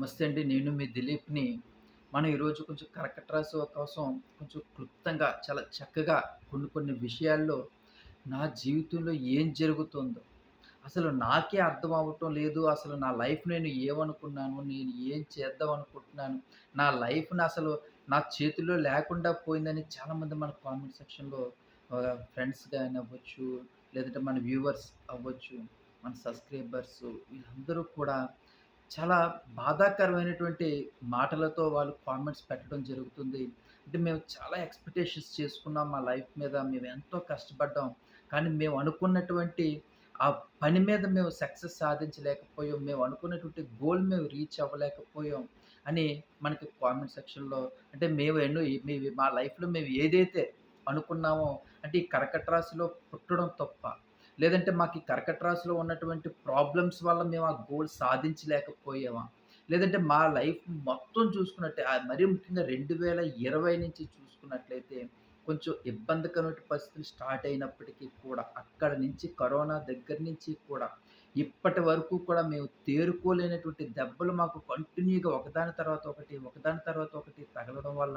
నమస్తే అండి. నేను మీ దిలీప్‌ని. మనం ఈరోజు కొంచెం కర్కటరాశి కోసం కొంచెం క్లుప్తంగా చాలా చక్కగా కొన్ని కొన్ని విషయాల్లో నా జీవితంలో ఏం జరుగుతుందో, అసలు నాకే అర్థం అవ్వటం లేదు. అసలు నా లైఫ్ నేను ఏమనుకున్నాను? నేను ఏం చేద్దాం అనుకుంటున్నాను? నా లైఫ్‌ని అసలు నా చేతిలో లేకుండా పోయిందని చాలామంది మన కామెంట్ సెక్షన్‌లో ఫ్రెండ్స్ కానీ అవ్వచ్చు, లేదంటే మన వ్యూవర్స్ అవ్వచ్చు, మన సబ్‌స్క్రైబర్స్ వీళ్ళందరూ కూడా చాలా బాధాకరమైనటువంటి మాటలతో వాళ్ళు కామెంట్స్ పెట్టడం జరుగుతుంది. అంటే మేము చాలా ఎక్స్‌పెక్టేషన్స్ చేసుకున్నాం మా లైఫ్ మీద. మేము ఎంతో కష్టపడ్డాం. కానీ మేము అనుకున్నటువంటి ఆ పని మీద మేము సక్సెస్ సాధించలేకపోయాం. మేము అనుకున్నటువంటి గోల్ మేము రీచ్ అవ్వలేకపోయాం అని మనకి కామెంట్ సెక్షన్‌లో అంటే మేము ఎన్నో మా లైఫ్‌లో మేము ఏదైతే అనుకున్నామో అంటే ఈ కర్కట రాశిలో పుట్టడం తప్ప, లేదంటే మాకు ఈ కర్కట రాశిలో ఉన్నటువంటి ప్రాబ్లమ్స్ వల్ల మేము ఆ గోల్ సాధించలేకపోయామా? లేదంటే మా లైఫ్ మొత్తం చూసుకున్నట్టే మరీ ముఖ్యంగా 2020 నుంచి చూసుకున్నట్లయితే కొంచెం ఇబ్బందికరమైన పరిస్థితులు స్టార్ట్ అయినప్పటికీ కూడా అక్కడ నుంచి కరోనా దగ్గర నుంచి కూడా ఇప్పటి వరకు కూడా మేము తేరుకోలేనటువంటి దెబ్బలు మాకు కంటిన్యూగా ఒకదాని తర్వాత ఒకటి, ఒకదాని తర్వాత ఒకటి తగలడం వల్ల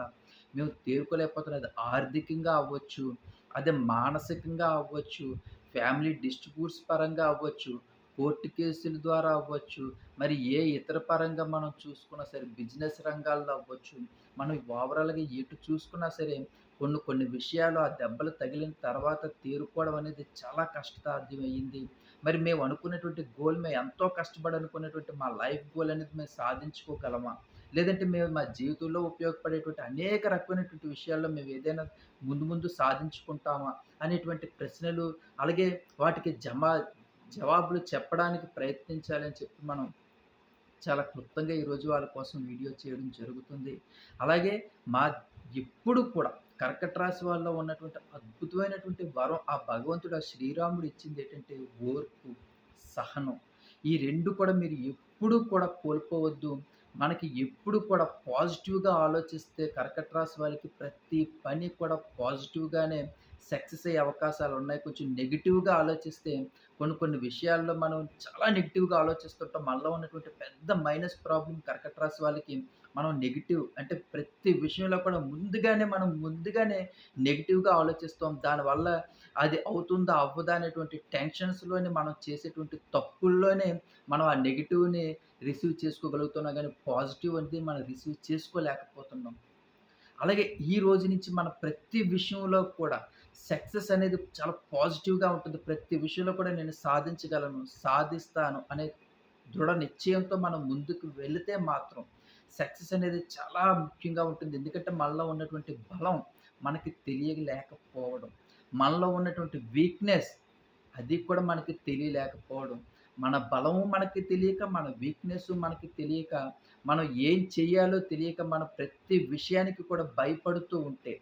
మేము తేరుకోలేకపోతున్నది అది ఆర్థికంగా అవ్వచ్చు, అదే మానసికంగా అవ్వచ్చు, ఫ్యామిలీ డిస్ట్రిబ్యూట్స్ పరంగా అవ్వచ్చు, కోర్టు కేసుల ద్వారా అవ్వచ్చు, మరి ఏ ఇతర పరంగా మనం చూసుకున్నా సరే బిజినెస్ రంగాల్లో అవ్వచ్చు, మనం ఓవరాల్‌గా ఎటు చూసుకున్నా సరే కొన్ని కొన్ని విషయాలు ఆ దెబ్బలు తగిలిన తర్వాత తీరుకోవడం అనేది చాలా కష్టసాధ్యమయ్యింది. మరి మేము అనుకున్నటువంటి గోల్ మేము ఎంతో కష్టపడి అనుకున్నటువంటి మా లైఫ్ గోల్ అనేది మేము సాధించుకోగలమా? లేదంటే మేము మా జీవితంలో ఉపయోగపడేటువంటి అనేక రకమైనటువంటి విషయాల్లో మేము ఏదైనా ముందు ముందు సాధించుకుంటామా? అనేటువంటి ప్రశ్నలు అలాగే వాటికి జమా జవాబులు చెప్పడానికి ప్రయత్నించాలని చెప్పి మనం చాలా క్లుప్తంగా ఈరోజు వాళ్ళ కోసం వీడియో చేయడం జరుగుతుంది. అలాగే మా ఎప్పుడు కూడా కర్కట రాశి వాళ్ళలో ఉన్నటువంటి అద్భుతమైనటువంటి వరం ఆ భగవంతుడు ఆ శ్రీరాముడు ఇచ్చింది ఏంటంటే ఓర్పు, సహనం. ఈ రెండు కూడా మీరు ఎప్పుడూ కూడా కోల్పోవద్దు. మనకి ఎప్పుడు కూడా పాజిటివ్‌గా ఆలోచిస్తే కర్కట రాశి వాళ్ళకి ప్రతి పని కూడా పాజిటివ్‌గానే సక్సెస్ అయ్యే అవకాశాలు ఉన్నాయి కొంచెం నెగిటివ్గా ఆలోచిస్తే కొన్ని కొన్ని విషయాల్లో మనం చాలా నెగిటివ్గా ఆలోచిస్తుంటాం. మనలో ఉన్నటువంటి పెద్ద మైనస్ ప్రాబ్లం కర్కట రాశి వాళ్ళకి మనం నెగిటివ్ అంటే ప్రతి విషయంలో కూడా ముందుగానే మనం ముందుగానే నెగిటివ్గా ఆలోచిస్తాం. దానివల్ల అది అవుతుందా? అవ్వదా? అనేటువంటి టెన్షన్స్‌లోనే మనం చేసేటువంటి తప్పుల్లోనే మనం ఆ నెగిటివ్ని రిసీవ్ చేసుకోగలుగుతున్నాం కానీ పాజిటివ్ అనేది మనం రిసీవ్ చేసుకోలేకపోతున్నాం. అలాగే ఈ రోజు నుంచి మన ప్రతి విషయంలో కూడా సక్సెస్ అనేది చాలా పాజిటివ్‌గా ఉంటుంది. ప్రతి విషయంలో కూడా నేను సాధించగలను, సాధిస్తాను అనే దృఢ నిశ్చయంతో మనం ముందుకు వెళితే మాత్రం సక్సెస్ అనేది చాలా ముఖ్యంగా ఉంటుంది. ఎందుకంటే మనలో ఉన్నటువంటి బలం మనకి తెలియలేకపోవడం, మనలో ఉన్నటువంటి వీక్‌నెస్ అది కూడా మనకి తెలియలేకపోవడం, మన బలము మనకి తెలియక, మన వీక్‌నెస్ మనకి తెలియక, మనం ఏం చేయాలో తెలియక మనం ప్రతి విషయానికి కూడా భయపడుతూ ఉంటే,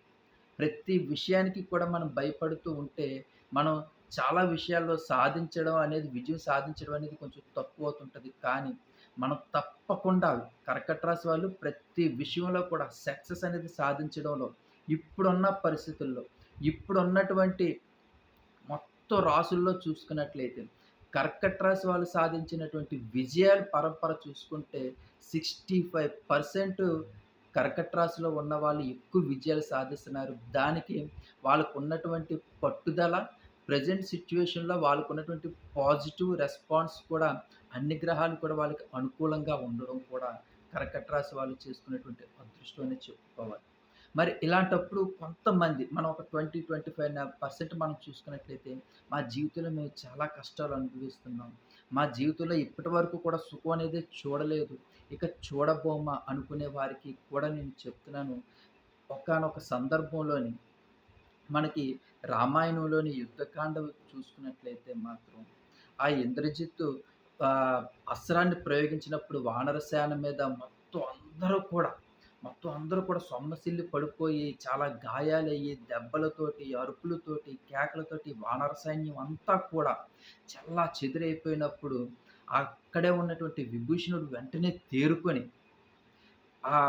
ప్రతి విషయానికి కూడా మనం భయపడుతూ ఉంటే, మనం చాలా విషయాల్లో సాధించడం అనేది విజయం సాధించడం అనేది కొంచెం తక్కువ అవుతుంటుంది. కానీ మనం తప్పకుండా కర్కట రాశి వాళ్ళు ప్రతి విషయంలో కూడా సక్సెస్ అనేది సాధించడంలో ఇప్పుడున్న పరిస్థితుల్లో, ఇప్పుడున్నటువంటి మొత్తం రాసుల్లో చూసుకున్నట్లయితే కర్కట రాశి వాళ్ళు సాధించినటువంటి విజయాల పరంపర చూసుకుంటే 65% కర్కట రాశిలో ఉన్నవాళ్ళు ఎక్కువ విజయాలు సాధిస్తున్నారు. దానికి వాళ్ళకు ఉన్నటువంటి పట్టుదల, ప్రెజెంట్ సిట్యుయేషన్‌లో వాళ్ళకున్నటువంటి పాజిటివ్ రెస్పాన్స్ కూడా అన్ని గ్రహాలు కూడా వాళ్ళకి అనుకూలంగా ఉండడం కూడా కరకట రాశి వాళ్ళు చేసుకునేటువంటి అదృష్టం చెప్పుకోవాలి. మరి ఇలాంటప్పుడు కొంతమంది మనం ఒక 20, 25% మనం చూసుకున్నట్లయితే మా జీవితంలో మేము చాలా కష్టాలు అనుభవిస్తున్నాం. మా జీవితంలో ఇప్పటి వరకు కూడా సుఖం అనేది చూడలేదు. ఇక చూడబోమా అనుకునే వారికి కూడా నేను చెప్తున్నాను. ఒకానొక సందర్భంలోని మనకి రామాయణంలోని యుద్ధకాండ చూసుకున్నట్లయితే మాత్రం ఆ ఇంద్రజిత్తు అస్త్రాన్ని ప్రయోగించినప్పుడు వానరసేన మీద మొత్తం అందరూ కూడా మొత్తం అందరూ కూడా సొమ్మసిల్లి పడిపోయి చాలా గాయాలయ్యి దెబ్బలతోటి, అరుపులతోటి, కేకలతోటి వానర సైన్యం అంతా కూడా చెల్లాచెదురైపోయినప్పుడు అక్కడే ఉన్నటువంటి విభూషణుడు వెంటనే తేరుకొని ఆ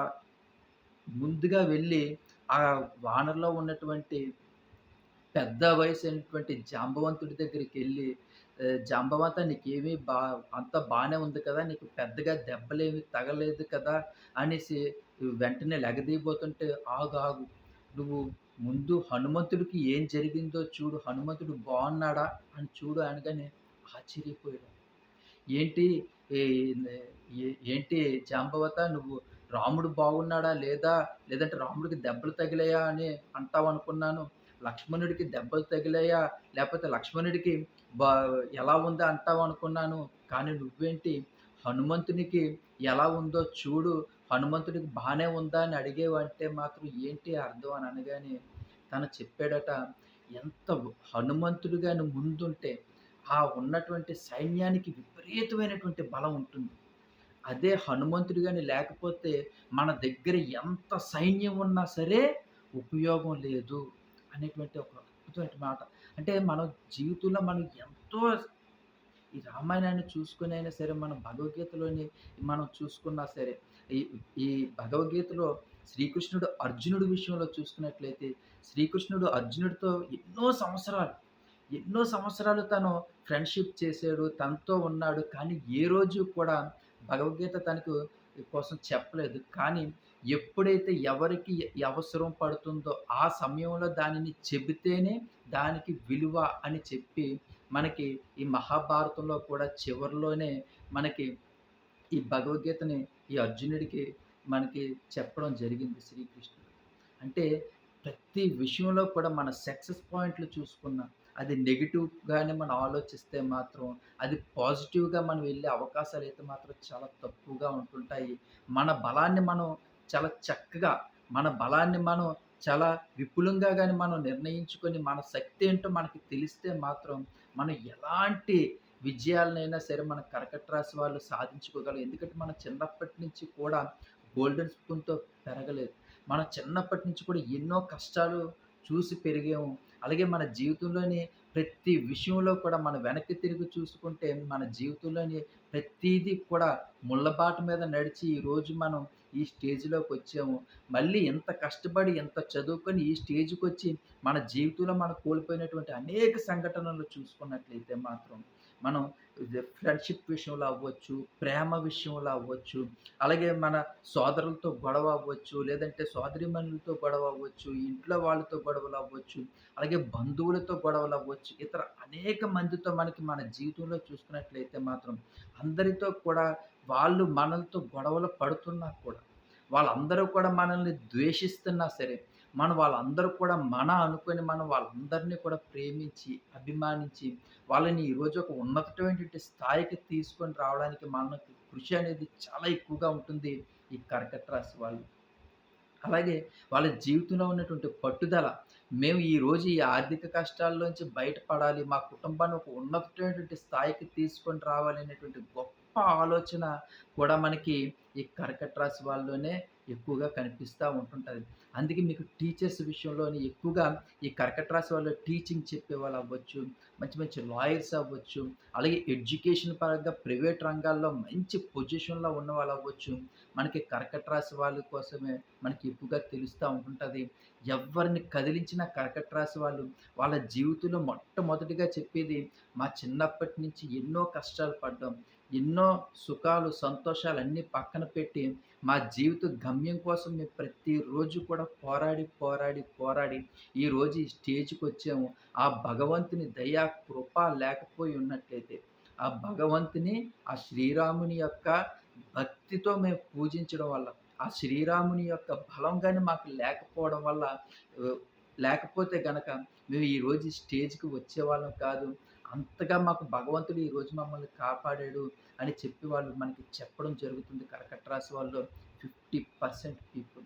ముందుగా వెళ్ళి ఆ వానర్లో ఉన్నటువంటి పెద్ద వయసు అయినటువంటి జాంబవంతుడి దగ్గరికి వెళ్ళి "జాంబవంత నీకేమీ బా అంతా బాగానే ఉంది కదా! నీకు పెద్దగా దెబ్బలేమి తగలేదు కదా!" అనేసి వెంటనే లెగదీయబోతుంటే, "ఆగు, ఆగు. నువ్వు ముందు హనుమంతుడికి ఏం జరిగిందో చూడు. హనుమంతుడు బాగున్నాడా అని చూడు" అనగానే ఆశ్చర్యపోయాడు. "ఏంటి ఏంటి జాంబవత నువ్వు రాముడు బాగున్నాడా లేదా? లేదంటే రాముడికి దెబ్బలు తగిలాయా అని అంటావనుకున్నాను. లక్ష్మణుడికి దెబ్బలు తగిలాయా? లేపోతే లక్ష్మణుడికి బా ఎలా ఉందో అంటావనుకున్నాను. కానీ నువ్వేంటి హనుమంతునికి ఎలా ఉందో చూడు. హనుమంతుడికి బాగానే ఉందా అని అడిగేవంటే మాత్రం ఏంటి అర్థం అని అనగానే తను చెప్పాడట. ఎంత హనుమంతుడు కానీ ముందుంటే ఆ ఉన్నటువంటి సైన్యానికి విపరీతమైనటువంటి బలం ఉంటుంది. అదే హనుమంతుడు కానీ లేకపోతే మన దగ్గర ఎంత సైన్యం ఉన్నా సరే ఉపయోగం లేదు అనేటువంటి ఒక అద్భుతమైన మాట. అంటే మన జీవితంలో మనం ఎంతో ఈ రామాయణాన్ని చూసుకునైనా సరే, మన భగవద్గీతలోని మనం చూసుకున్నా సరే, ఈ ఈ భగవద్గీతలో శ్రీకృష్ణుడు అర్జునుడి విషయంలో చూసుకున్నట్లయితే, శ్రీకృష్ణుడు అర్జునుడితో ఎన్నో సంవత్సరాలు, ఎన్నో సంవత్సరాలు తను ఫ్రెండ్‌షిప్ చేశాడు తనతో ఉన్నాడు. కానీ ఏ రోజు కూడా భగవద్గీత తనకు కోసం చెప్పలేదు. కానీ ఎప్పుడైతే ఎవరికి అవసరం పడుతుందో ఆ సమయంలో దానిని చెబితేనే దానికి విలువ అని చెప్పి మనకి ఈ మహాభారతంలో కూడా చివరిలోనే మనకి ఈ భగవద్గీతని ఈ అర్జునుడికి మనకి చెప్పడం జరిగింది శ్రీకృష్ణుడు. అంటే ప్రతి విషయంలో కూడా మన సక్సెస్ పాయింట్లు చూసుకున్నా, అది నెగిటివ్గానే మనం ఆలోచిస్తే మాత్రం, అది పాజిటివ్‌గా మనం వెళ్ళే అవకాశాలు అయితే మాత్రం చాలా తక్కువగా ఉంటుంటాయి. మన బలాన్ని మనం చాలా చక్కగా, మన బలాన్ని మనం చాలా విపులంగా కానీ మనం నిర్ణయించుకొని, మన శక్తి ఏంటో మనకి తెలిస్తే మాత్రం, మనం ఎలాంటి విజయాలనైనా సరే మన కర్కట రాశి వాళ్ళు సాధించుకోగలం. ఎందుకంటే మనం చిన్నప్పటి నుంచి కూడా గోల్డెన్ స్పూన్‌తో పెరగలేదు. మనం చిన్నప్పటి నుంచి కూడా ఎన్నో కష్టాలు చూసి పెరిగాము. అలాగే మన జీవితంలోని ప్రతి విషయంలో కూడా మనం వెనక్కి తిరిగి చూసుకుంటే, మన జీవితంలోని ప్రతిదీ కూడా ముళ్ళబాట మీద నడిచి ఈరోజు మనం ఈ స్టేజ్లోకి వచ్చాము. మళ్ళీ ఇంత కష్టపడి, ఇంత చదువుకొని ఈ స్టేజ్కి వచ్చి మన జీవితంలో మనం కోల్పోయినటువంటి అనేక సంఘటనలు చూసుకున్నట్లయితే మాత్రం, మనం ఫ్రెండ్‌షిప్ విషయంలో అవ్వచ్చు, ప్రేమ విషయంలో అవ్వచ్చు, అలాగే మన సోదరులతో గొడవ అవ్వచ్చు, లేదంటే సోదరిమణులతో గొడవ అవ్వచ్చు, ఇంట్లో వాళ్ళతో గొడవలు అవ్వచ్చు, అలాగే బంధువులతో గొడవలు అవ్వచ్చు, ఇతర అనేక మందితో మనకి మన జీవితంలో చూసుకున్నట్లయితే మాత్రం, అందరితో కూడా వాళ్ళు మనలతో గొడవలు పడుతున్నా కూడా, వాళ్ళందరూ కూడా మనల్ని ద్వేషిస్తున్నా సరే, మనం వాళ్ళందరూ కూడా మన అనుకుని మనం వాళ్ళందరినీ కూడా ప్రేమించి, అభిమానించి, వాళ్ళని ఈరోజు ఒక ఉన్నతమైనటువంటి స్థాయికి తీసుకొని రావడానికి మనకి కృషి అనేది చాలా ఎక్కువగా ఉంటుంది ఈ కర్కట రాశి వాళ్ళు. అలాగే వాళ్ళ జీవితంలో ఉన్నటువంటి పట్టుదల, మేము ఈరోజు ఈ ఆర్థిక కష్టాల్లోంచి బయటపడాలి, మా కుటుంబాన్ని ఒక ఉన్నతమైనటువంటి స్థాయికి తీసుకొని రావాలి అనేటువంటి గొప్ప ఆలోచన కూడా మనకి ఈ కర్కట రాశి వాళ్ళలోనే ఎక్కువగా కనిపిస్తూ ఉంటుంటుంది అందుకే మీకు టీచర్స్ విషయంలోని ఎక్కువగా ఈ కర్కట రాశి వాళ్ళు టీచింగ్ చెప్పే వాళ్ళు అవ్వచ్చు, మంచి మంచి లాయర్స్ అవ్వచ్చు, అలాగే ఎడ్యుకేషన్ పరంగా ప్రైవేట్ రంగాల్లో మంచి పొజిషన్‌లో ఉన్న వాళ్ళు అవ్వచ్చు. మనకి కర్కట రాశి వాళ్ళ కోసమే మనకి ఎక్కువగా తెలుస్తూ ఉంటుంటుంది ఎవ్వరిని కదిలించిన కర్కట రాశి వాళ్ళు వాళ్ళ జీవితంలో మొట్టమొదటిగా చెప్పేది, మా చిన్నప్పటి నుంచి ఎన్నో కష్టాలు పడ్డాం. ఎన్నో సుఖాలు, సంతోషాలు అన్నీ పక్కన పెట్టి, మా జీవిత గమ్యం కోసం మేము ప్రతిరోజు కూడా పోరాడి, పోరాడి, పోరాడి ఈరోజు ఈ స్టేజ్‌కొచ్చాము. ఆ భగవంతుని దయా కృప లేకపోయి ఉన్నట్లయితే, ఆ భగవంతుని, ఆ శ్రీరాముని యొక్క భక్తితో మేము పూజించడం వల్ల, ఆ శ్రీరాముని యొక్క బలం కానీ మాకు లేకపోవడం వల్ల లేకపోతే గనక మేము ఈరోజు స్టేజ్‌కి వచ్చేవాళ్ళం కాదు. అంతగా మాకు భగవంతుడు ఈరోజు మమ్మల్ని కాపాడాడు అని చెప్పి వాళ్ళు మనకి చెప్పడం జరుగుతుంది కర్కట రాశి వాళ్ళు 50% పీపుల్.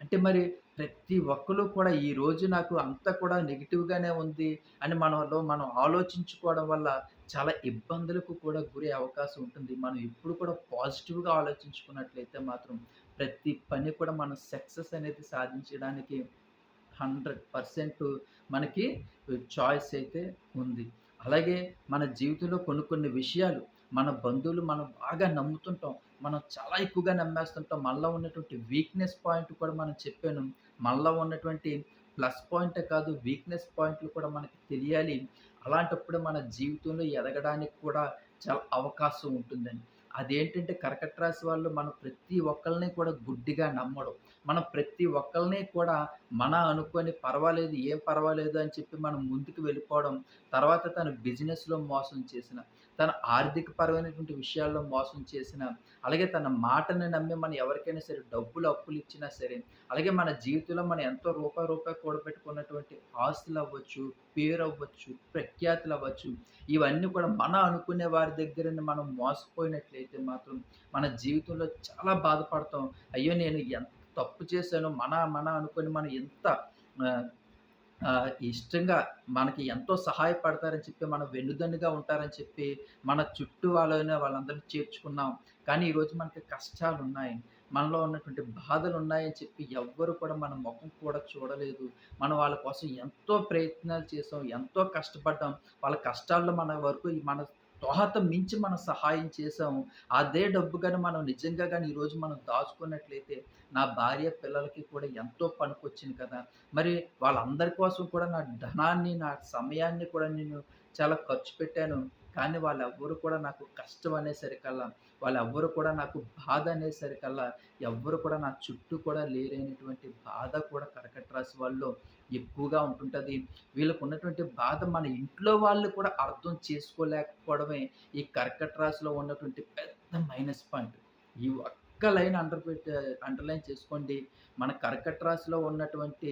అంటే మరి ప్రతి ఒక్కరు కూడా ఈరోజు నాకు అంతా కూడా నెగిటివ్గానే ఉంది అని మనలో మనం ఆలోచించుకోవడం వల్ల చాలా ఇబ్బందులకు కూడా గురే అవకాశం ఉంటుంది. మనం ఎప్పుడు కూడా పాజిటివ్‌గా ఆలోచించుకున్నట్లయితే మాత్రం ప్రతి పని కూడా మనం సక్సెస్ అనేది సాధించడానికి 100% మనకి చాయిస్ అయితే ఉంది. అలాగే మన జీవితంలో కొన్ని కొన్ని విషయాలు మన బంధువులు మనం బాగా నమ్ముతుంటాం. మనం చాలా ఎక్కువగా నమ్మేస్తుంటాం. మనలో ఉన్నటువంటి వీక్‌నెస్ పాయింట్ కూడా మనం చెప్పాను. మనలో ఉన్నటువంటి ప్లస్ పాయింటే కాదు వీక్‌నెస్ పాయింట్లు కూడా మనకి తెలియాలి. అలాంటప్పుడు మన జీవితంలో ఎదగడానికి కూడా చాలా అవకాశం ఉంటుందండి. అదేంటంటే కర్కట రాశి వాళ్ళు మనం ప్రతి ఒక్కరిని కూడా గుడ్డిగా నమ్మడం. మనం ప్రతి ఒక్కరిని కూడా మన అనుకొని పర్వాలేదు, ఏం పర్వాలేదు అని చెప్పి మనం ముందుకు వెళ్ళిపోవడం. తర్వాత తన బిజినెస్‌లో మోసం చేసిన, తన ఆర్థిక పరమైనటువంటి విషయాల్లో మోసం చేసిన, అలాగే తన మాటని నమ్మి మనం ఎవరికైనా సరే డబ్బులు అప్పులు ఇచ్చినా సరే, అలాగే మన జీవితంలో మనం ఎంతో రూపాయి, రూపాయి కూడబెట్టుకున్నటువంటి అవ్వచ్చు ప్రఖ్యాతులు అవ్వచ్చు ఇవన్నీ కూడా మన అనుకునే వారి దగ్గరని మనం మోసపోయినట్లయితే మాత్రం మన జీవితంలో చాలా బాధపడతాం. అయ్యో! నేను ఎంత తప్పు చేశాను మన, మన అనుకొని మనం ఎంత ఇష్టంగా మనకి ఎంతో సహాయపడతారని చెప్పి, మన వెన్నుదన్నుగా ఉంటారని చెప్పి, మన చుట్టూ వాళ్ళని వాళ్ళందరినీ చేర్చుకున్నాం. కానీ ఈరోజు మనకి కష్టాలు ఉన్నాయి మనలో ఉన్నటువంటి బాధలున్నాయని చెప్పి ఎవ్వరు కూడా మన ముఖం కూడా చూడలేదు. మనం వాళ్ళ కోసం ఎంతో ప్రయత్నాలు చేసాం. ఎంతో కష్టపడ్డాం. వాళ్ళ కష్టాల్లో మన వరకు మన తోహత మించి మనం సహాయం చేసాము. అదే డబ్బు కానీ మనం నిజంగా కానీ ఈరోజు మనం దాచుకున్నట్లయితే, నా భార్య, పిల్లలకి కూడా ఎంతో పనికొచ్చింది కదా! మరి వాళ్ళందరి కోసం కూడా నా ధనాన్ని, నా సమయాన్ని కూడా నేను చాలా ఖర్చు పెట్టాను. కానీ వాళ్ళెవ్వరు కూడా నాకు కష్టం అనేసరికల్లా, వాళ్ళెవ్వరు కూడా నాకు బాధ అనేసరికల్లా, ఎవ్వరు కూడా నా చుట్టూ కూడా లేరనేటువంటి బాధ కూడా కర్కట రాశి వాళ్ళు ఎక్కువగా ఉంటుంటది. వీళ్ళకున్నటువంటి బాధ మన ఇంట్లో వాళ్ళు కూడా అర్థం చేసుకోలేకపోవడమే ఈ కర్కట రాశిలో ఉన్నటువంటి పెద్ద మైనస్ పాయింట్. ఈ ఒక్క లైన్ అండర్ అండర్‌లైన్ చేసుకోండి. మన కర్కట రాశిలో ఉన్నటువంటి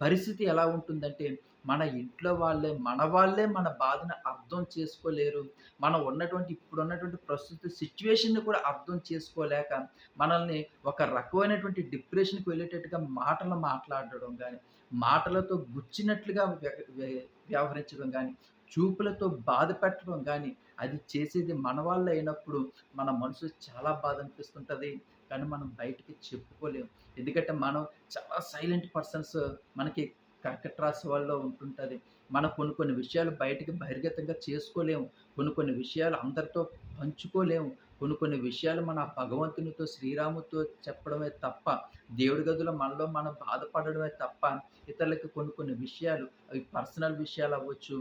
పరిస్థితి ఎలా ఉంటుందంటే, మన ఇంట్లో వాళ్ళే, మన వాళ్ళే మన బాధను అర్థం చేసుకోలేరు. మనం ఉన్నటువంటి ఇప్పుడున్నటువంటి ప్రస్తుత సిచ్యువేషన్ని కూడా అర్థం చేసుకోలేక, మనల్ని ఒక రకమైనటువంటి డిప్రెషన్‌కి వెళ్ళేటట్టుగా మాటలు మాట్లాడడం కానీ మాటలతో గుచ్చినట్లుగా వ్య వ్య వ్యవహరించడం కానీ చూపులతో బాధ పెట్టడం కానీ అది చేసేది మనవాళ్ళు అయినప్పుడు మన మనసు చాలా బాధ అనిపిస్తుంటుంది కానీ మనం బయటికి చెప్పుకోలేము. ఎందుకంటే మనం చాలా సైలెంట్ పర్సన్స్ మనకి కర్కట రాశి వాళ్ళలో ఉంటుంటుంది మనం కొన్ని కొన్ని విషయాలు బయటికి బహిర్గతంగా చేసుకోలేము. కొన్ని కొన్ని విషయాలు అందరితో పంచుకోలేము. కొన్ని కొన్ని విషయాలు మన భగవంతునితో, శ్రీరాముతో చెప్పడమే తప్ప, దేవుడి గదిలో మనలో మనం బాధపడడమే తప్ప, ఇతరులకి కొన్ని కొన్ని విషయాలు అవి పర్సనల్ విషయాలు అవ్వచ్చు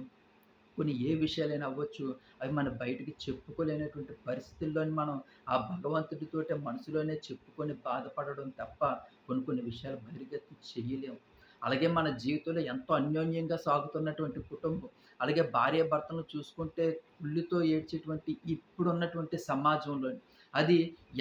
కొన్ని ఏ విషయాలైనా అవ్వచ్చు, అవి మనం బయటికి చెప్పుకోలేనటువంటి పరిస్థితుల్లోని మనం ఆ భగవంతుడితోటే మనసులోనే చెప్పుకొని బాధపడడం తప్ప, కొన్ని కొన్ని విషయాలు బహిర్గతం చేయలేము అలాగే మన జీవితంలో ఎంతో అన్యోన్యంగా సాగుతున్నటువంటి కుటుంబం, అలాగే భార్య భర్తను చూసుకుంటే కుళ్ళుతో ఏడ్చేటువంటి ఇప్పుడున్నటువంటి సమాజంలోని, అది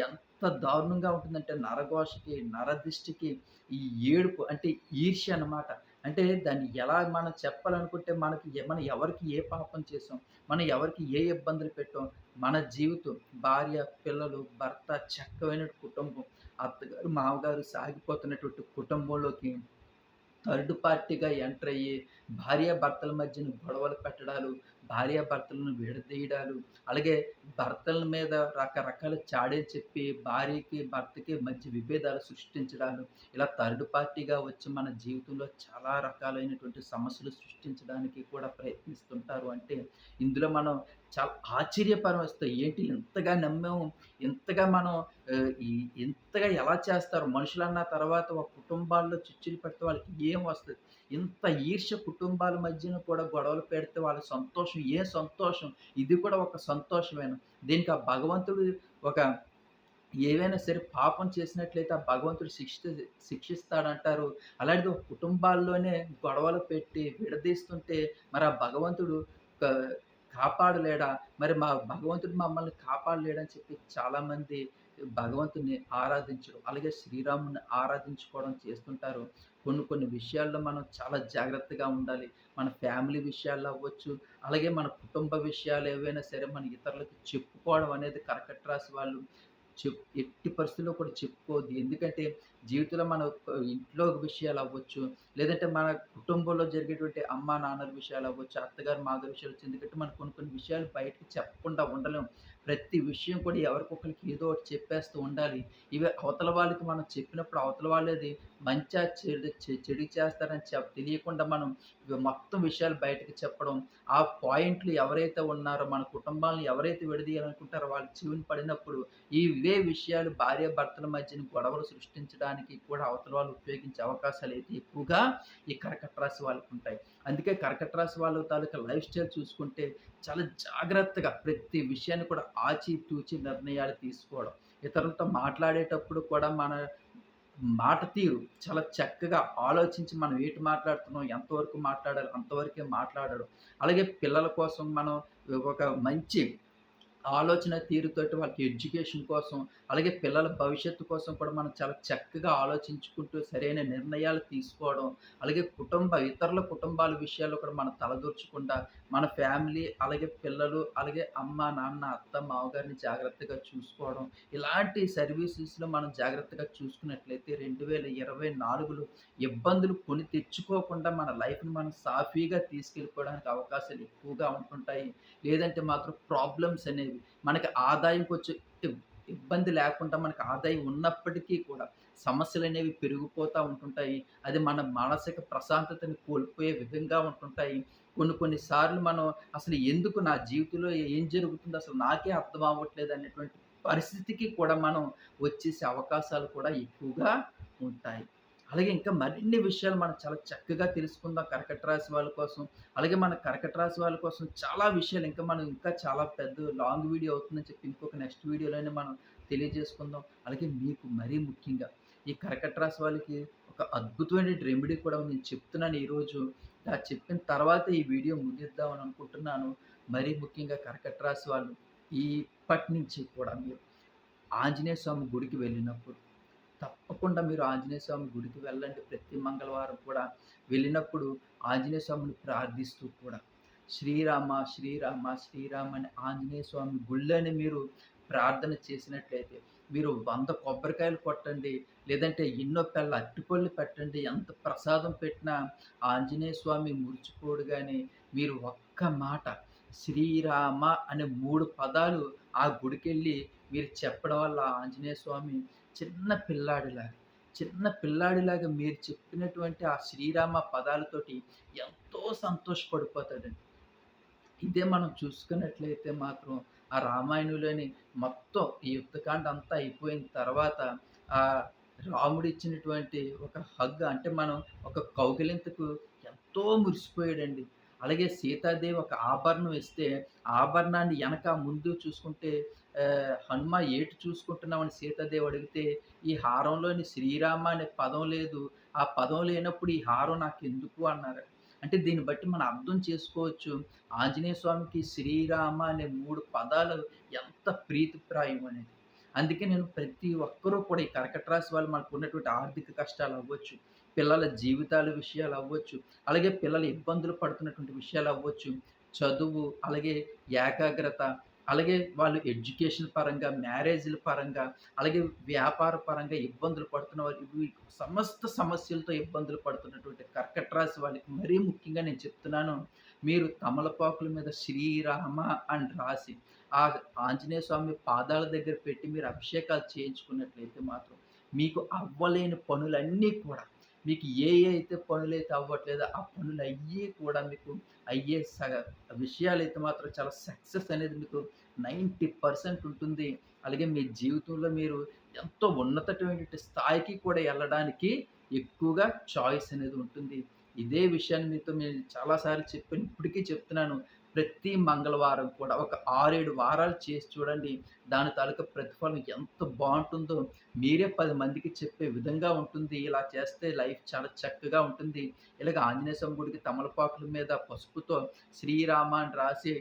ఎంత దారుణంగా ఉంటుందంటే నరఘోషకి, నరదిష్టికి, ఈ ఏడుపు అంటే ఈర్ష్య అనమాట అంటే దాన్ని ఎలా మనం చెప్పాలనుకుంటే మనకి మనం ఎవరికి ఏ పాపం చేసాం, మనం ఎవరికి ఏ ఇబ్బందులు పెట్టాం, మన జీవితం భార్య, పిల్లలు, భర్త, చక్కమైన కుటుంబం, అత్తగారు, మామగారు సాగిపోతున్నటువంటి కుటుంబంలోకి థర్డ్ పార్టీగా ఎంటర్ అయ్యి భార్య భర్తల మధ్యన గొడవలు పెట్టడాలు, భార్యాభర్తలను విడదీయడాలు, అలాగే భర్తల మీద రకరకాల చాడీలు చెప్పి భార్యకి, భర్తకి మధ్య విభేదాలు సృష్టించడాలు, ఇలా థర్డ్ పార్టీగా వచ్చి మన జీవితంలో చాలా రకాలైనటువంటి సమస్యలు సృష్టించడానికి కూడా ప్రయత్నిస్తుంటారు. అంటే ఇందులో మనం చాలా ఆశ్చర్యపరమేస్తాయి. ఏంటి ఎంతగా నమ్మాము, ఇంతగా మనం ఎంతగా ఇంతగా ఎలా చేస్తారు మనుషులన్న తర్వాత ఒక కుటుంబాల్లో చిచ్చులు పెడితే వాళ్ళకి ఏం వస్తుంది ఇంత ఈర్ష్య కుటుంబాల మధ్యన కూడా గొడవలు పెడితే వాళ్ళ సంతోషం ఏ సంతోషం? ఇది కూడా ఒక సంతోషమేనా? దీనికి ఆ భగవంతుడు ఒక ఏవైనా సరే పాపం చేసినట్లయితే ఆ భగవంతుడు శిక్ష శిక్షిస్తాడంటారు. అలాంటిది కుటుంబాల్లోనే గొడవలు పెట్టి విడదీస్తుంటే మరి ఆ భగవంతుడు కాపాడలేడా? మరి మా భగవంతుడు మమ్మల్ని కాపాడలేడని చెప్పి చాలామంది భగవంతుడిని ఆరాధించడం, అలాగే శ్రీరాముని ఆరాధించుకోవడం చేస్తుంటారు. కొన్ని కొన్ని విషయాల్లో మనం చాలా జాగ్రత్తగా ఉండాలి. మన ఫ్యామిలీ విషయాల్లో అవ్వచ్చు, అలాగే మన కుటుంబ విషయాలు ఏవైనా సరే మన ఇతరులకి చెప్పుకోవడం అనేది కర్కట రాశి వాళ్ళు చెప్ ఎట్టి పరిస్థితిలో కూడా చెప్పుకోవద్దు. ఎందుకంటే జీవితంలో మన ఇంట్లో విషయాలు అవ్వచ్చు, లేదంటే మన కుటుంబంలో జరిగేటువంటి అమ్మా, నాన్నల విషయాలు అవ్వచ్చు, అత్తగారు, మాగారి విషయాలు ఎందుకంటే మనం కొన్ని కొన్ని విషయాలు బయటకి చెప్పకుండా ఉండలేం. ప్రతి విషయం కూడా ఎవరికొకరికి ఏదో ఒకటి చెప్పేస్తూ ఉండాలి. ఇవి అవతల వాళ్ళకి మనం చెప్పినప్పుడు అవతల వాళ్ళది మంచిగా చెడు చెడు చేస్తారని చెప్ తెలియకుండా మనం ఇవి మొత్తం విషయాలు బయటకు చెప్పడం, ఆ పాయింట్లు ఎవరైతే ఉన్నారో మన కుటుంబాలను ఎవరైతే విడదీయాలనుకుంటారో వాళ్ళ చెవిని పడినప్పుడు ఇవే విషయాలు భార్యాభర్తల మధ్యన గొడవలు సృష్టించడానికి కూడా అవతల వాళ్ళు ఉపయోగించే అవకాశాలు అయితే ఎక్కువగా ఈ కర్కట రాశి వాళ్ళకుంటాయి. అందుకే కర్కట రాశి వాళ్ళ తాలూకా లైఫ్ స్టైల్ చూసుకుంటే చాలా జాగ్రత్తగా ప్రతి విషయాన్ని కూడా ఆచితూచి నిర్ణయాలు తీసుకోవడం. ఇతరులతో మాట్లాడేటప్పుడు కూడా మన మాట తీరు చాలా చక్కగా ఆలోచించి మనం ఏటి మాట్లాడుతున్నాం, ఎంతవరకు మాట్లాడాలి అంతవరకే మాట్లాడడం. అలాగే పిల్లల కోసం మనం ఒక మంచి ఆలోచన తీరుతోటి వాళ్ళకి ఎడ్యుకేషన్ కోసం, అలాగే పిల్లల భవిష్యత్తు కోసం కూడా మనం చాలా చక్కగా ఆలోచించుకుంటూ సరైన నిర్ణయాలు తీసుకోవడం, అలాగే కుటుంబ ఇతరుల కుటుంబాల విషయాల్లో కూడా మనం తలదూర్చకుండా, మన ఫ్యామిలీ, అలాగే పిల్లలు, అలాగే అమ్మ, నాన్న, అత్త, మామగారిని జాగ్రత్తగా చూసుకోవడం. ఇలాంటి సర్వీసెస్‌లో మనం జాగ్రత్తగా చూసుకున్నట్లయితే 2024లో ఇబ్బందులు కొని తెచ్చుకోకుండా మన లైఫ్‌ని మనం సాఫీగా తీసుకెళ్ళిపోవడానికి అవకాశాలు ఎక్కువగా ఉంటుంటాయి. లేదంటే మాత్రం ప్రాబ్లమ్స్ అనేవి మనకి ఆదాయం కొంచెం ఇబ్బంది లేకుండా మనకు ఆదాయం ఉన్నప్పటికీ కూడా సమస్యలు అనేవి పెరిగిపోతూ ఉంటుంటాయి. అది మన మానసిక ప్రశాంతతని కోల్పోయే విధంగా ఉంటుంటాయి. కొన్ని కొన్ని సార్లు మనం అసలు ఎందుకు నా జీవితంలో ఏం జరుగుతుందో అసలు నాకే అర్థం అవ్వట్లేదు అనేటువంటి పరిస్థితికి కూడా మనం వచ్చేసే అవకాశాలు కూడా ఎక్కువగా ఉంటాయి. అలాగే ఇంకా మరిన్ని విషయాలు మనం చాలా చక్కగా తెలుసుకుందాం కర్కట రాశి వాళ్ళ కోసం. అలాగే మన కర్కట రాశి వాళ్ళ కోసం చాలా విషయాలు ఇంకా మనం ఇంకా చాలా పెద్ద లాంగ్ వీడియో అవుతుందని చెప్పి ఇంకొక నెక్స్ట్ వీడియోలోనే మనం తెలియజేసుకుందాం. అలాగే మీకు మరీ ముఖ్యంగా ఈ కర్కట రాశి వాళ్ళకి ఒక అద్భుతమైన రెమెడీ కూడా నేను చెప్తున్నాను ఈరోజు. ఆ చెప్పిన తర్వాత ఈ వీడియో ముగిద్దామని అనుకుంటున్నాను. మరీ ముఖ్యంగా కర్కట రాశి వాళ్ళు ఇప్పటి నుంచి కూడా మీరు ఆంజనేయ స్వామి గుడికి వెళ్ళినప్పుడు తప్పకుండా మీరు ఆంజనేయ స్వామి గుడికి వెళ్ళండి. ప్రతి మంగళవారం కూడా వెళ్ళినప్పుడు ఆంజనేయ స్వామిని ప్రార్థిస్తూ కూడా శ్రీరామ, శ్రీరామ, శ్రీరామ అని ఆంజనేయ స్వామి గుళ్ళని మీరు ప్రార్థన చేసినట్లయితే మీరు వంద కొబ్బరికాయలు కొట్టండి. లేదంటే ఎన్నో పిల్ల అట్టిపళ్ళు పెట్టండి. ఎంత ప్రసాదం పెట్టినా ఆంజనేయ స్వామి మురిచిపోడు కానీ మీరు ఒక్క మాట శ్రీరామ అనే మూడు పదాలు ఆ గుడికెళ్ళి మీరు చెప్పడం వల్ల ఆంజనేయ స్వామి చిన్న పిల్లాడిలాగా, చిన్న పిల్లాడిలాగా మీరు చెప్పినటువంటి ఆ శ్రీరామ పదాలతోటి ఎంతో సంతోషపడిపోతాడండి. ఇదే మనం చూసుకున్నట్లయితే మాత్రం ఆ రామాయణంలోని మొత్తం ఈ యుద్ధకాండ అంతా అయిపోయిన తర్వాత ఆ రాముడు ఇచ్చినటువంటి ఒక హగ్ అంటే మనం ఒక కౌగిలింతకు ఎంతో మురిసిపోయాడండి. అలాగే సీతాదేవి ఒక ఆభరణం ఇస్తే, ఆభరణాన్ని వెనక ముందు చూసుకుంటే హనుమ ఏటి చూసుకుంటున్నామని సీతాదేవి అడిగితే, "ఈ హారంలోని శ్రీరామ అనే పదం లేదు. ఆ పదం లేనప్పుడు ఈ హారం నాకు ఎందుకు అన్నారు. అంటే దీన్ని బట్టి మనం అర్థం చేసుకోవచ్చు. ఆంజనేయ స్వామికి శ్రీరామ అనే మూడు పదాలు ఎంత ప్రీతిప్రాయం అనేది. అందుకే నేను ప్రతి ఒక్కరూ కూడా ఈ కర్కట రాశి వాళ్ళు మనకున్నటువంటి ఆర్థిక కష్టాలు అవ్వచ్చు పిల్లల జీవితాల విషయాలవ్వచ్చు, అలాగే పిల్లలు ఇబ్బందులు పడుతున్నటువంటి విషయాలు అవ్వచ్చు చదువు, అలాగే ఏకాగ్రత, అలాగే వాళ్ళు ఎడ్యుకేషన్ పరంగా, మ్యారేజ్‌ల పరంగా, అలాగే వ్యాపార పరంగా ఇబ్బందులు పడుతున్న వారు సమస్త సమస్యలతో ఇబ్బందులు పడుతున్నటువంటి కర్కట రాశి వాళ్ళకి మరీ ముఖ్యంగా నేను చెప్తున్నాను. మీరు తమలపాకుల మీద శ్రీరామ అని రాసి, ఆ ఆంజనేయ స్వామి పాదాల దగ్గర పెట్టి మీరు అభిషేకాలు చేయించుకున్నట్లయితే మాత్రం మీకు అవ్వలేని పనులన్నీ కూడా మీకు ఏ అయితే పనులైతే అవ్వట్లేదో ఆ పనులు అయ్యి కూడా మీకు అయ్యే సగ విషయాలైతే మాత్రం చాలా సక్సెస్ అనేది మీకు 90% ఉంటుంది. అలాగే మీ జీవితంలో మీరు ఎంతో ఉన్నతమైనటువంటి స్థాయికి కూడా వెళ్ళడానికి ఎక్కువగా చాయిస్ అనేది ఉంటుంది. ఇదే విషయాన్ని మీతో నేను చాలాసార్లు చెప్పాను. ఇప్పటికీ చెప్తున్నాను. ప్రతి మంగళవారం కూడా ఒక 6, 7 వారాలు చేసి చూడండి. దాని తాలూకా ప్రతిఫలం ఎంత బాగుంటుందో మీరే పది మందికి చెప్పే విధంగా ఉంటుంది. ఇలా చేస్తే లైఫ్ చాలా చక్కగా ఉంటుంది. ఇలాగ ఆంజనేయ స్వామి గుడికి తమలపాకుల మీద పసుపుతో శ్రీరామ అని రాసి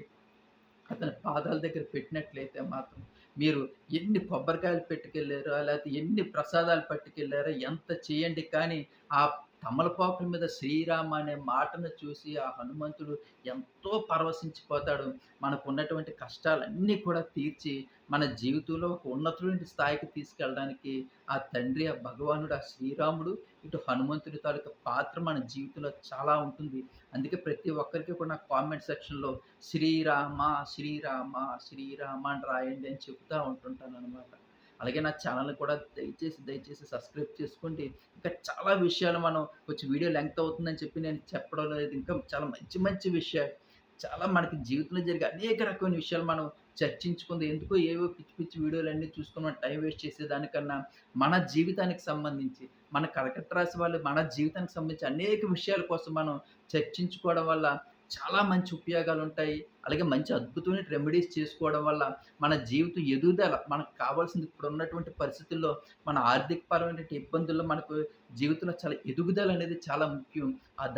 అతని పాదాల దగ్గర పెట్టినట్లయితే మాత్రం మీరు ఎన్ని కొబ్బరికాయలు పెట్టుకెళ్ళారో లేకపోతే ఎన్ని ప్రసాదాలు పట్టుకెళ్ళారో ఎంత చేయండి కానీ ఆ తమలపాకుల మీద శ్రీరామ అనే మాటను చూసి ఆ హనుమంతుడు ఎంతో పరవశించిపోతాడు. మనకు ఉన్నటువంటి కష్టాలన్నీ కూడా తీర్చి, మన జీవితంలో ఒక ఉన్నతమైన స్థాయికి తీసుకెళ్ళడానికి ఆ తండ్రి, ఆ భగవానుడు, ఆ శ్రీరాముడు, ఇటు హనుమంతుడి తాలూకా పాత్ర మన జీవితంలో చాలా ఉంటుంది. అందుకే ప్రతి ఒక్కరికి కూడా నా కామెంట్ సెక్షన్‌లో శ్రీరామ, శ్రీరామ, శ్రీరామ అని రాయండి అని చెబుతూ ఉంటుంటాను అనమాట అలాగే నా ఛానల్ కూడా దయచేసి, దయచేసి సబ్స్క్రైబ్ చేసుకోండి. ఇంకా చాలా విషయాలు మనం కొంచెం వీడియో లెంగ్త్ అవుతుందని చెప్పి నేను చెప్పడం లేదు. ఇంకా చాలా మంచి మంచి విషయాలు, చాలా మనకి జీవితంలో జరిగే అనేక రకమైన విషయాలు మనం చర్చించుకుంది ఎందుకో ఏవో పిచ్చి పిచ్చి వీడియోలన్నీ చూసుకొని మనం టైం వేస్ట్ చేసేదానికన్నా, మన జీవితానికి సంబంధించి, మన కర్కట రాసి వాళ్ళు మన జీవితానికి సంబంధించి అనేక విషయాల కోసం మనం చర్చించుకోవడం వల్ల చాలా మంచి ఉపయోగాలు ఉంటాయి అలాగే మంచి అద్భుతమైన రెమెడీస్ చేసుకోవడం వల్ల మన జీవితం ఎదుగుదల మనకు కావాల్సింది ఇప్పుడున్నటువంటి పరిస్థితుల్లో మన ఆర్థికపరమైనటువంటి ఇబ్బందుల్లో మనకు జీవితంలో చాలా ఎదుగుదల అనేది చాలా ముఖ్యం.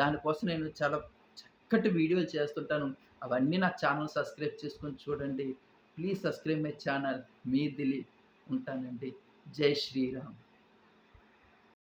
దానికోసం నేను చాలా చక్కటి వీడియోలు చేస్తుంటాను. అవన్నీ నా ఛానల్ సబ్స్క్రైబ్ చేసుకొని చూడండి. Please subscribe my channel. మీ దిలి ఉంటానండి. జై శ్రీరామ్.